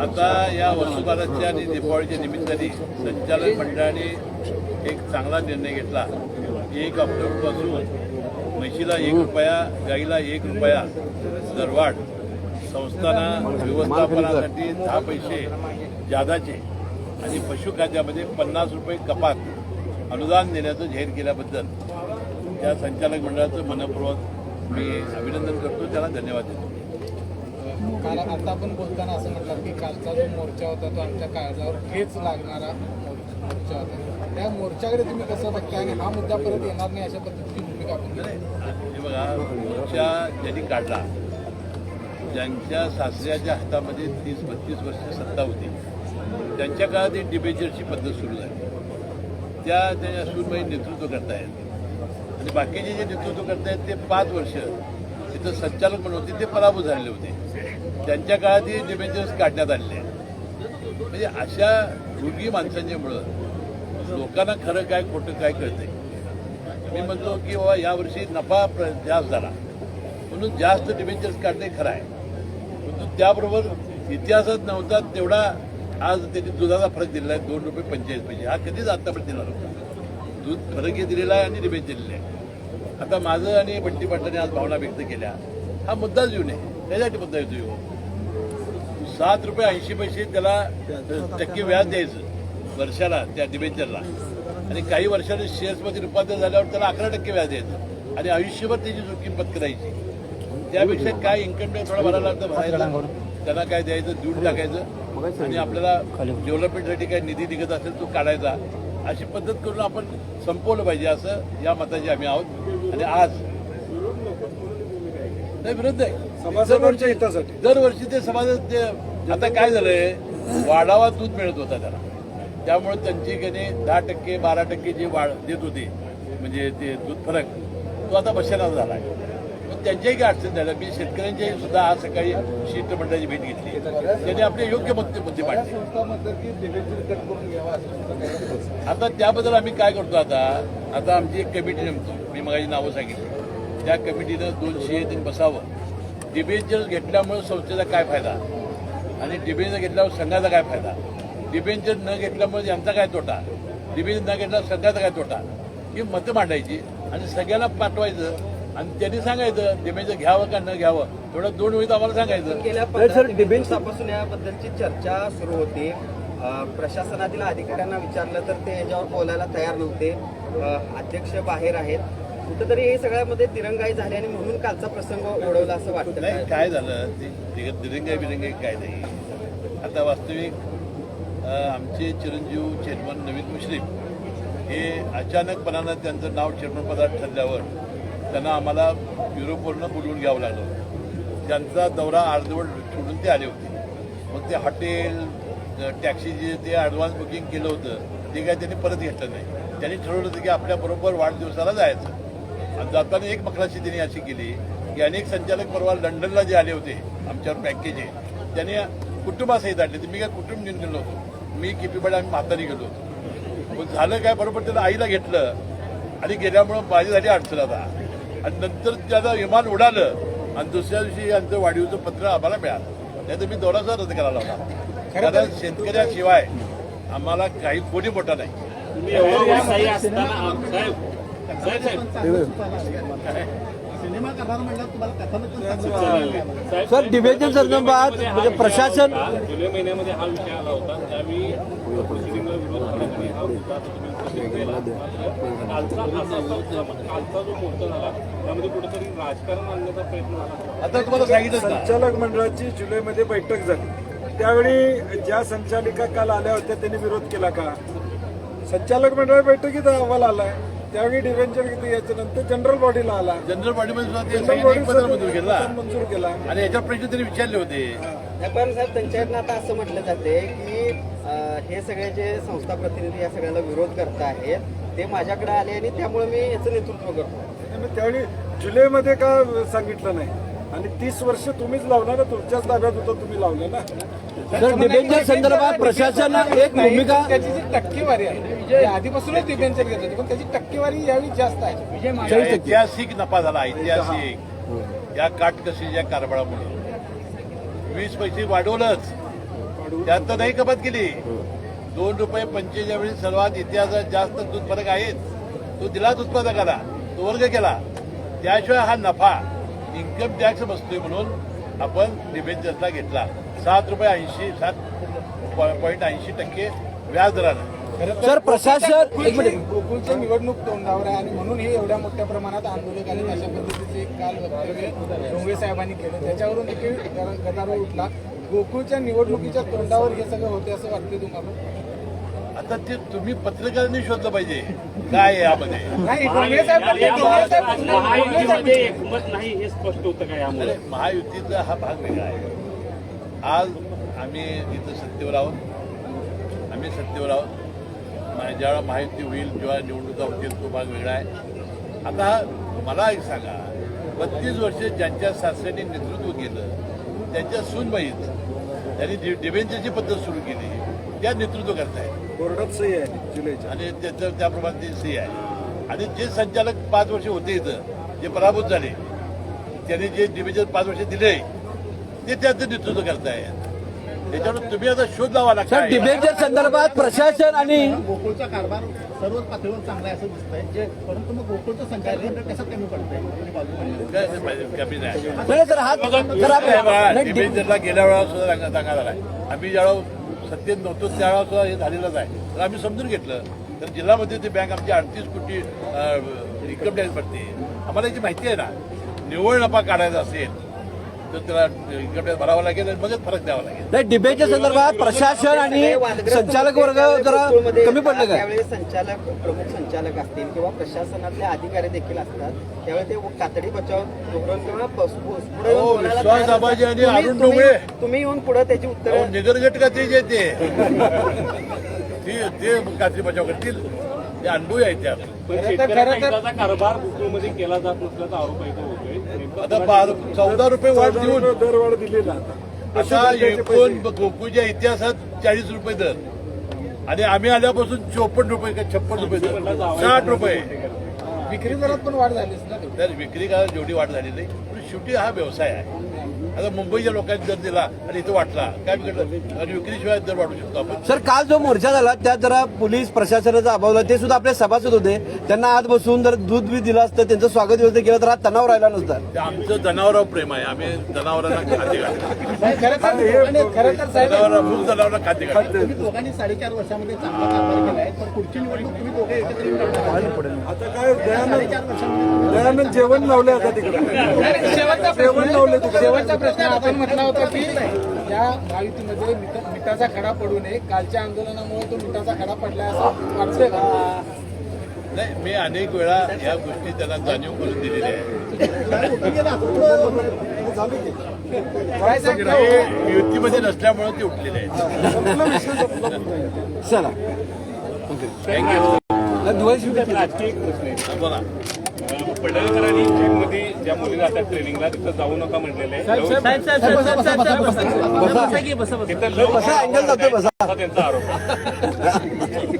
आता या वसुबाराच्या आणि दीपावलीच्या निमित्ताने संचालक मंडळाने एक चांगला निर्णय घेतला. एक ऑक्टोबरपासून म्हशीला एक रुपया गाईला एक रुपया दरवाढ संस्थाना व्यवस्थापनासाठी दहा पैसे जादाचे आणि पशुखाद्यामध्ये पन्नास रुपये कपात अनुदान देण्याचं जाहीर केल्याबद्दल या संचालक मंडळाचं मनपूर्वक मी अभिनंदन करतो. त्याला धन्यवाद देतो. काल आता आपण बोलताना असं म्हटलं की कालचा जो मोर्चा होता तो आमच्या काळजावर ठेच लागणारा मोर्चा होता. त्या मोर्चाकडे तुम्ही कसं बघताय आणि हा मुद्दा परत येणार नाही अशा पद्धतीची भूमिका आपण बघा मोर्चा ज्यांनी काढला ज्यांच्या सासऱ्याच्या हातामध्ये तीस बत्तीस वर्ष सत्ता होती त्यांच्या काळात एक डिबेचरची पद्धत सुरू झाली. त्या त्या सूरबाई नेतृत्व करतायत. आणि बाकीचे जे नेतृत्व करतायत ते पाच वर्ष तिथं संचालक म्हणून होते ते पराभूत झालेले होते. त्यांच्या काळातही डिबेंचर्स काढण्यात आलेले आहेत. म्हणजे अशा रुगी माणसांच्यामुळं लोकांना खरं काय खोटं काय कळतंय? मी म्हणतो की बाबा यावर्षी नफा प्र- जास्त झाला. म्हणून जास्त डिबेंचर्स काढणे खरं आहे. परंतु त्याबरोबर इतिहासात नव्हता तेवढा आज त्यांनी दुधाचा फरक दिलेला आहे. दोन रुपये पंचेचाळीस पैसे. हा कधीच आत्तापर्यंत दिला नव्हता. दूध फरक हे दिलेला आहे आणि डिबेंचर दिलेलं आहे. आता माझं आणि बंटी पाटलाने आज भावना व्यक्त केल्या. हा मुद्दाच येऊ नये. त्यासाठी बंद येतो सात रुपये ऐंशी पैसे त्याला टक्के व्याज द्यायचं. वर्षाला त्या डिबेंचरला आणि काही वर्षाने शेअर्समध्ये रूपांतर झाल्यावर त्याला अकरा टक्के व्याज द्यायचं. आणि आयुष्यभर त्याची जोखीम पत्करायची. त्यापेक्षा काय इन्कम टॅक्स थोडा भरायला लागतं भरायला त्यांना काय द्यायचं दूध टाकायचं. आणि आपल्याला डेव्हलपमेंटसाठी काय निधी निघत असेल तो काढायचा. अशी पद्धत करून आपण संपवलं पाहिजे असं या मताचे आम्ही आहोत. आणि आज नाही विरोध आहे सभासदांच्या हितासाठी. दरवर्षी ते समाजात ते आता काय झालंय? वाढावा दूध मिळत होता त्याला. त्यामुळे त्यांची गणे दहा टक्के बारा टक्के जे वाढ देत होते म्हणजे ते दूध फरक तो आता बसेना झाला आहे. त्यांच्याही काही अडचण झाल्या. मी शेतकऱ्यांच्याही सुद्धा आज सकाळी शिष्टमंडळाची भेट घेतली. त्यांनी आपले योग्य मुद्दे मुद्दे मांडले? आता त्याबद्दल आम्ही काय करतो आता? आता आमची एक कमिटी नेमतो. मी मगाची नावं सांगितली. त्या कमिटीनं दोनशे दिन बसावं. डिबेंचर घेतल्यामुळे संस्थेचा काय फायदा? आणि डिबेंचर घेतल्यावर संघाचा काय फायदा? डिबेंचर न घेतल्यामुळे यांचा काय तोटा? डिबेंचर न घेतल्यावर संघाचा काय तोटा? ही मतं मांडायची आणि सगळ्यांना पाठवायचं आणि त्यांनी सांगायचं डिबेंचर घ्यावं का न घ्यावं? थोडं दोन वेळी आम्हाला सांगायचं. गेल्या दिवसापासून याबद्दलची चर्चा सुरू होती. प्रशासनातील अधिकाऱ्यांना विचारलं तर ते याच्यावर बोलायला तयार नव्हते. अध्यक्ष बाहेर आहेत. कुठेतरी हे सगळ्यामध्ये तिरंगाई झाली आणि म्हणून कालचा प्रसंग ओढवला असं वाटतं नाही काय झालं? ते दिरंगाई बिरंगाई काय नाही. आता वास्तविक आमचे चिरंजीव चेअरमन नवीन मुश्रीफ हे अचानकपणानं त्यांचं नाव चेअरमन पदार्थ ठरल्यावर त्यांना आम्हाला युरोपवरनं बोलवून घ्यावं लागलं. त्यांचा दौरा अर्धवट सोडून ते आले होते. मग ते हॉटेल टॅक्सी जे ते ॲडव्हान्स बुकिंग केलं होतं ते काय त्यांनी परत घेतलं नाही. त्यांनी ठरवलं होतं की आपल्याबरोबर वाढदिवसाला जायचं. जाताना एक मकराशी त्यांनी अशी केली की अनेक संचालक परवा लंडनला जे आले होते आमच्यावर पॅकेज आहे त्यांनी कुटुंबासहित आणले. तर मी काय कुटुंब घेऊन गेलो होतो. मी किपीकडे आम्ही म्हातारी गेलो होतो. मग झालं काय? बरोबर त्याला आईला घेतलं. आणि गेल्यामुळं माझ्यासाठी अडचण आता. आणि नंतर त्याचं विमान उडालं. आणि दुसऱ्या दिवशी यांचं वाढीवचं पत्र आम्हाला मिळालं. नाही तर मी दौराचा रद्द करायला होता कारण शेतकऱ्याशिवाय आम्हाला काही कोणी मोठा नाही. सर डिबेंचर संदर्भात म्हणजे प्रशासन जुलै महिन्यामध्ये हा विषय आला होता त्यावेळी proceedingला विरोध करण्यासाठी मुद्दा तुम्ही उपस्थित केला. कालचा असा असा- कालचा जो मोर्चा झाला त्यामध्ये कुठेतरी राजकारण आणण्याचा प्रयत्न झाला. आता तुम्हाला सांगितलं संचालक मंडळाची जुलैमध्ये बैठक झाली. त्यावेळी ज्या संचालिका काल आल्या होत्या त्यांनी विरोध केला का? संचालक मंडळ बैठकीत अहवाल आलाय. त्यावेळी डिव्हेंचर किती याच्यानंतर जनरल बॉडीला आला. जनरल बॉडीमध्ये सुद्धा ते जनरल मंजूर केला. बॉडी मंजूर केला. आणि याच्या प्रश्न त्यांनी विचारले होते. पण साहेब त्यांच्याकडनं आता असं म्हटलं जाते की अ, हे सगळे जे संस्था प्रतिनिधी या सगळ्याला विरोध करत आहेत ते माझ्याकडे आले आणि त्यामुळे मी याचं नेतृत्व करतो. आणि मग त्यावेळी जुलैमध्ये का सांगितलं नाही? आणि तीस वर्ष तुम्हीच लावला ना तुमच्याच ताब्यात होतं तुम्ही लावलं ना. तर डिबेंचर संदर्भात प्रशासन एक भूमिका त्याची जी टक्केवारी आहे ती आधीपासूनच डिबेंचर घेत होती पण त्याची टक्केवारी यावेळी जास्त आहे. ऐतिहासिक नफा झाला ऐतिहासिक. या काटकशीच्या कारभारामुळे. वीस पैसे वाढवलंच. त्यात तर नाही कपात केली. दोन रुपये पंचेचाळीस सर्वात इतिहासात जास्त दूध फरक आहेत. तो दिलाच उत्पादकाला. तो वर्ग केला. त्याशिवाय हा नफा इन्कम टॅक्स बसतोय म्हणून आपण डिबेंचर्सला घेतला. सात रुपये ऐंशी सात पॉईंट ऐंशी टक्के व्याज दरानं. सर प्रशासन एक मिनिट. गोकुळची निवडणूक तोंडावर आहे आणि म्हणून हे एवढ्या मोठ्या प्रमाणात आंदोलकांनी अशा पद्धतीचे काल वक्तव्य डोंगरे साहेबांनी केलं. त्याच्यावरून देखील गदारोळ उठला. गोकुळच्या निवडणुकीच्या तोंडावर हे सगळं होते असं वाटते तुम्हाला? आता ते तुम्ही पत्रकारांनी शोधलं पाहिजे. काय आहे यामध्ये? नाही डोंगरे साहेब हे महायुतीचा हा भाग वेगळा आहे. आज आम्ही इथं सत्तेवर आहोत. आम्ही सत्तेवर आहोत. ज्यावेळा महायुती होईल जेव्हा निवडणुका होतील तो भाग वेगळा आहे. आता मला एक सांगा. बत्तीस वर्ष ज्यांच्या सासऱ्यांनी नेतृत्व केलं त्यांच्या सूनबाईत त्यांनी डि- डिबेंचरची पद्धत सुरू केली. त्या नेतृत्व करतायत कोर्टात सही आहे जुलैच्या. आणि त्याचं त्याप्रमाणे ते सी आहे. आणि जे संचालक पाच वर्ष होते इथं जे पराभूत झाले त्यांनी जे डिव्हिजन पाच वर्ष दिले ते त्याचं नेतृत्व करताय. त्याच्यावर तुम्ही आता शोध लावा सर लागता डिबेंचर संदर्भात प्रशासन आणि गोकुळचा कारभार सर्वच पातळीवर चांगला आहे असं दिसतंय. जे परंतु मग गोकुळचं संचालन कसं कमी पडतंय? कमी नाही. नाही सर हा सर आप- नाही, डि- गेल्या वेळा सुद्धा सांगा सांगा झालाय आम्ही ज्यावेळा सत्तेत नव्हतो त्यावेळा सुद्धा हे झालेलंच आहे. तर आम्ही समजून घेतलं. तर जिल्ह्यामध्ये ती बँक आमची अडतीस कोटी इन्कम टॅक्स भरते. आम्हाला याची माहिती आहे ना. निव्वळ नफा काढायचा असेल त्याला भरावा लागेल आणि मगच फरक द्यावा लागेल. नाही डिबेंचर संदर्भात प्रशासन आणि संचालक वर्ग जरा कमी पडले काय त्यावेळी संचालक प्रमुख संचालक असतील किंवा प्रशासनातले अधिकारी देखील असतात त्यावेळी ते कातडी बचाव धोरण किंवा पस- पुढे येऊन हो, बोलायला विश्वास तयार असतात. दाबाजी आणि तुम्ही- अरुण तुम्ही- डोंगरे. तुम्ही येऊन पुढे त्याची उत्तरं निगरगट का ते जे ते. ते ते कात्री बचाव करतील. ते अनुभवी आहेत त्यात पण शेतकऱ्यांचा कारभार गोकुळमध्ये केला जात नसल्याचा आरोप आता बारा- चौदा रुपये वाढ देऊन. दरवाढ दिली ना आता. एकूण? गोकुळच्या इतिहासात चाळीस रुपये दर. आणि आम्ही आल्यापासून चोपन्न रुपये का छप्पन रुपये दर. साठ रुपये. विक्री दरात पण वाढ झालीच ना. विक्री का जेवढी वाढ झाली नाही पण शेवटी हा व्यवसाय आहे. आता मुंबईच्या लोकांनी दर दिला आणि इथं वाटला काय बिघडलं? आणि विक्रीशिवाय दर वाढू शकतो आपण. सर काल जो मोर्चा झाला त्यात जरा पोलीस प्रशासनाचा अभाव होता ते सुद्धा आपले सभासद होते. त्यांना आत बसून जर दूध बी दिलं असतं त्यांचं स्वागत व्यवस्थित केलं तर हा तणाव राहिला नसता. ते आमचं जनावरावर प्रेम आहे. आम्ही जनावरांना खाते घालतो. नाही, खरं तर आणि खरं तर साहेब जनावरांना खाते घालतो. तुम्ही दोघांनी साडेचार वर्षामध्ये चांगला कारभार केलाय. पण पुढची निवडणूक तुम्ही दोघे एकत्र येऊन लढणार. आता काय दयानंद साडेचार वर्षामध्ये दयानंद जेवण लावले आता तिकडे. शेवटचा प्रश्न शेवटचा प्रश्न आपण म्हटला होता की या महायुतीमध्ये मिठ- मिठाचा खडा पडू नये. कालच्या आंदोलनामुळे तो मिठाचा खडा पडलाय असं वाटतंय का? नाही मी अनेक वेळा या गोष्टी त्यांना जाणीव करून दिलेल्या आहेत ते युतीमध्ये नसल्यामुळे ते उठलेले आहेत चला राजकीय प्रश्न आहे बोला. पडळकरांनी मध्ये ज्या मुली जातात ट्रेनिंगला तिथं जाऊ नका म्हटलेलं आहे तिथं त्यांचा आरोप आहे.